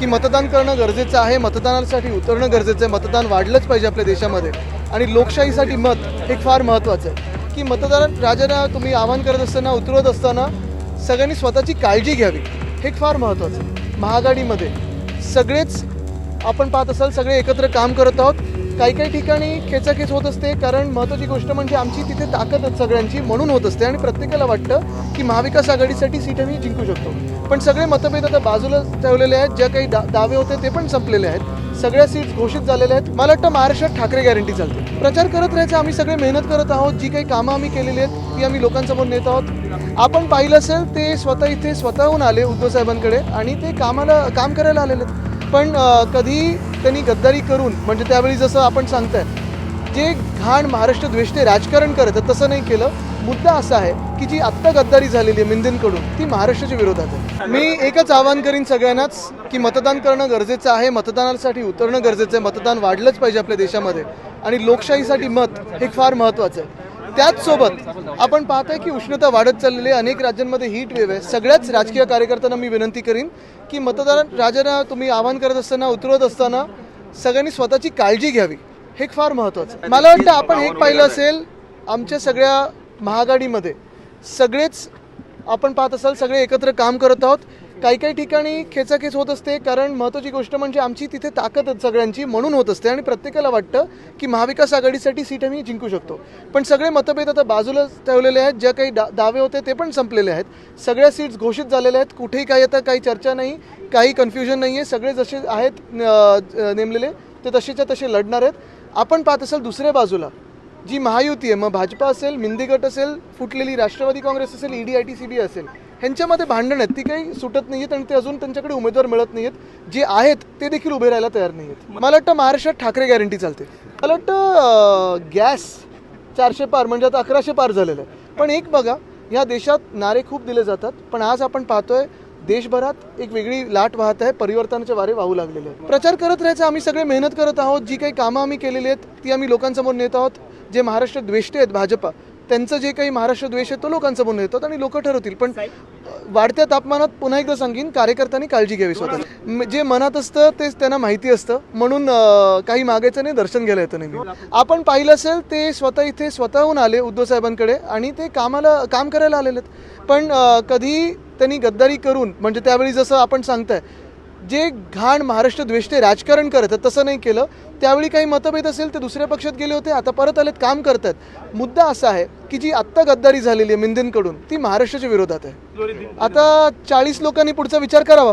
की मतदान करणं गरजेचं आहे मतदानासाठी उतरणं गरजेचं आहे मतदान वाढलंच पाहिजे आपल्या देशामध्ये. आणि लोकशाहीसाठी मत हे फार महत्त्वाचं आहे. की मतदान राजांना तुम्ही आवाहन करत असताना उतरवत असताना सगळ्यांनी स्वतःची काळजी घ्यावी. हे फार महत्त्वाचं आहे. महागाडीमध्ये सगळेच आपण पाहत असाल सगळे एकत्र काम करत आहोत. काही काही ठिकाणी खेचाखेच होत असते. कारण महत्त्वाची गोष्ट म्हणजे आमची तिथे ताकद सगळ्यांची म्हणून होत असते. आणि प्रत्येकाला वाटतं की महाविकास आघाडीसाठी सीट आम्ही जिंकू शकतो. पण सगळे मतभेद आता बाजूला ठेवलेले आहेत. ज्या काही दा दावे होते ते पण संपलेले आहेत. सगळ्या सीट्स घोषित झालेल्या आहेत. मला वाटतं महाराष्ट्रात ठाकरे गॅरंटी चालते. प्रचार करत राहायचं आम्ही सगळे मेहनत करत आहोत. जी काही कामं आम्ही केलेली आहेत ती आम्ही लोकांसमोर नेत आहोत. आपण पाहिलं असेल ते स्वतः इथे स्वतःहून आले उद्धव साहेबांकडे. आणि ते कामाला काम करायला आलेले आहेत. पण कधी त्यांनी गद्दारी करून म्हणजे त्यावेळी जसं आपण सांगताय जे घाण महाराष्ट्र द्वेषते राजकारण करत आहे तसं नाही केलं. मुद्दा असा आहे की जी आत्ता गद्दारी झालेली आहे मिंदेंकडून ती महाराष्ट्राच्या विरोधात आहे. मी एकच आवाहन करीन सगळ्यांनाच की मतदान करणं गरजेचं आहे मतदानासाठी उतरणं गरजेचं आहे मतदान वाढलंच पाहिजे आपल्या देशामध्ये. आणि लोकशाहीसाठी मत हे फार महत्त्वाचं आहे. त्याचसोबत आपण पाहतोय की उष्णता वाढत चाललेली आहे. अनेक राज्यांमध्ये हीट वेव्ह आहे. सगळ्याच राजकीय कार्यकर्त्यांना मी विनंती करीन की मतदार राजांना तुम्ही आवाहन करत असताना उतरवत असताना सगळ्यांनी स्वतःची काळजी घ्यावी. हे फार महत्त्वाचं मला वाटतं आपण हे पाहिलं असेल आमच्या सगळ्या महागाडीमध्ये सगळेच आपण पाहत असाल सगळे एकत्र काम करत आहोत. काही काही ठिकाणी खेचाखेच होत असते. कारण महत्त्वाची गोष्ट म्हणजे आमची तिथे ताकद सगळ्यांची म्हणून होत असते आणि प्रत्येकाला वाटतं की महाविकास आघाडीसाठी सीट आम्ही जिंकू शकतो. पण सगळे मतभेद आता बाजूला ठेवलेले आहेत. ज्या काही डा दावे होते ते पण संपलेले आहेत. सगळ्या सीट्स घोषित झालेल्या आहेत. कुठेही काही आता काही चर्चा नाही काही कन्फ्युजन नाही आहे सगळे जसे आहेत नेमलेले ते तसेच्या तसे लढणार आहेत. आपण पाहत असाल दुसऱ्या बाजूला जी महायुती आहे. मग भाजपा असेल मिंदी गट असेल फुटलेली राष्ट्रवादी काँग्रेस असेल ED I T C B असेल ह्यांच्यामध्ये भांडण आहेत ती काही सुटत नाही आहेत आणि ते अजून त्यांच्याकडे उमेदवार मिळत नाही आहेत जे आहेत ते देखील उभे राहायला तयार नाही आहेत मला वाटतं महाराष्ट्रात ठाकरे गॅरंटी चालते. मला वाटतं गॅस चारशे पार म्हणजे आता अकराशे पार झालेलं आहे. पण एक बघा ह्या देशात नारे खूप दिले जातात पण आज आपण पाहतोय देशभरात एक वेगळी लाट वाहत आहे परिवर्तनाचे वारे वाहू लागलेले आहेत. प्रचार करत राहायचं आम्ही सगळे मेहनत करत आहोत जी काही कामं आम्ही केलेली आहेत ती आम्ही लोकांसमोर नेत आहोत. जे महाराष्ट्र द्वेष्टे आहेत भाजपा त्यांचं जे काही महाराष्ट्र द्वेष आहे तो लोकांसमोर नेतात आणि लोक ठरवतील. पण वाढत्या तापमानात पुन्हा एकदा सांगेन कार्यकर्त्यांनी काळजी घ्यावी स्वतः जे मनात असतं तेच त्यांना माहिती असतं. म्हणून काही मागायचं नाही दर्शन घ्यायला येतं नेहमी. आपण पाहिलं असेल ते स्वतः इथे स्वतःहून आले उद्धव साहेबांकडे आणि ते कामाला काम करायला आलेले आहेत. पण कधी त्यांनी गद्दारी करून म्हणजे त्यावेळी जसं आपण सांगताय जे घाण महाराष्ट्र द्वेष्टे राजकारण करत आहेत तसं नाही केलं. त्यावेळी काही मतभेद असेल ते दुसऱ्या पक्षात गेले होते आता परत आलेत काम करतात. मुद्दा असा आहे की जी आत्ता गद्दारी झालेली आहे मिंदेंकडून ती महाराष्ट्राच्या विरोधात आहे. आता चाळीस लोकांनी पुढचा विचार करावा.